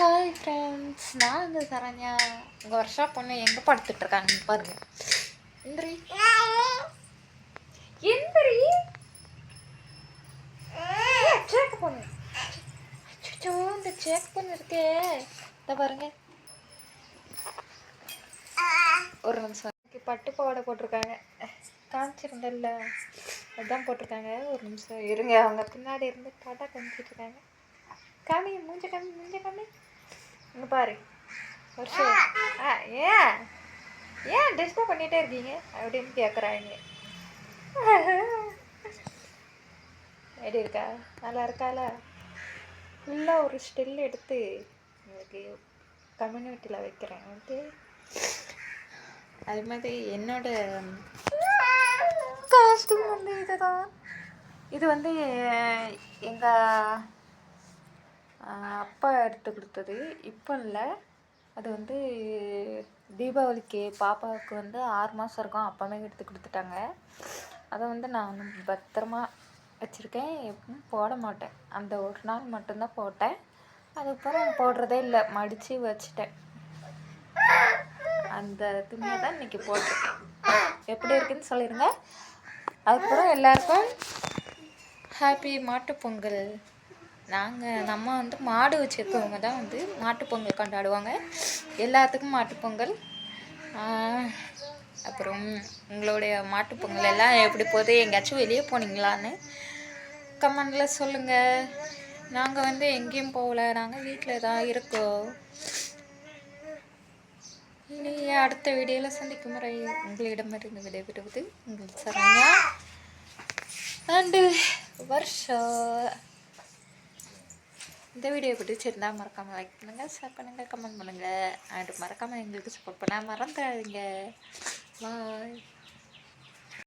Hi friends நான் வந்து சரண்யா. உங்கள் வருஷா பொண்ணு எங்கே படுத்துட்ருக்காங்க இருக்காங்கன்னு பாருங்க. எந்திரி எந்திரி சேக் பொண்ணு. அச்சோ இந்த சேக் பொண்ணு இருக்கே இதை பாருங்க. ஒரு நிமிஷம். பட்டு பாவாடை போட்டிருக்காங்க. காமிச்சிருந்தல்ல அதுதான் போட்டிருக்காங்க. ஒரு நிமிஷம் இருங்க. அவங்க பின்னாடி இருந்து டாட்டா காமிச்சிட்ருக்காங்க காமி மூஞ்ச காமி மூஞ்ச காமி. இங்கே பாரு. வருஷம் ஆ ஏன்? ஏன் டிஸ்டர்ப் பண்ணிகிட்டே இருக்கீங்க? அப்படின்னு கேட்குறாங்க எப்படி இருக்கா? நல்லா இருக்கால ஃபுல்லாக ஒரு ஸ்டில் எடுத்து உங்களுக்கு கம்யூனிட்டியில் வைக்கிறேன் ஓகே அது மாதிரி என்னோட காஸ்டியூம் வந்து இதுதான். இது வந்து எங்கள் அப்பா எடுத்து கொடுத்தது. இப்போ இல்லை. அது வந்து தீபாவளிக்கு பாப்பாவுக்கு வந்து ஆறு மாதம் இருக்கும். அப்போவே எடுத்து கொடுத்துட்டாங்க. அதை வந்து நான் வந்து பத்திரமா வச்சுருக்கேன். எப்பவும் போட மாட்டேன். அந்த ஒரு நாள் மட்டும்தான் போட்டேன். அதுக்கப்புறம் போடுறதே இல்லை. மடித்து வச்சுட்டேன். அந்த துணியை தான் இன்றைக்கி போட்டிருக்கேன். எப்படி இருக்குன்னு சொல்லிடுங்க அதுக்கப்புறம் எல்லாருக்கும் ஹாப்பி மாட்டுப்பொங்கல் நாங்கள் நம்ம வந்து மாடு வச்சுருக்கவங்க தான் வந்து மாட்டுப் பொங்கல் கொண்டாடுவாங்க. எல்லாத்துக்கும் மாட்டுப்பொங்கல் அப்புறம் உங்களுடைய மாட்டுப்பொங்கல் எல்லாம் எப்படி போகுது? எங்கேயாச்சும் வெளியே போனீங்களான்னு கமெண்டில் சொல்லுங்கள் நாங்கள் வந்து எங்கேயும் போகல. நாங்கள் வீட்டில் தான் இருக்கோம். இனி அடுத்த வீடியோவில் சந்திக்கும் முறை உங்களிடமிருந்து விடைபெறுவது உங்கள் சரண்யா. அண்டு வருஷம் இந்த வீடியோ பிடிச்சிருந்தால் மறக்காமல் லைக் பண்ணுங்கள் ஷேர் பண்ணுங்கள் கமெண்ட் பண்ணுங்கள் அண்ட் மறக்காமல் எங்களுக்கு சப்போர்ட் பண்ண மறந்துடாதீங்க. பாய்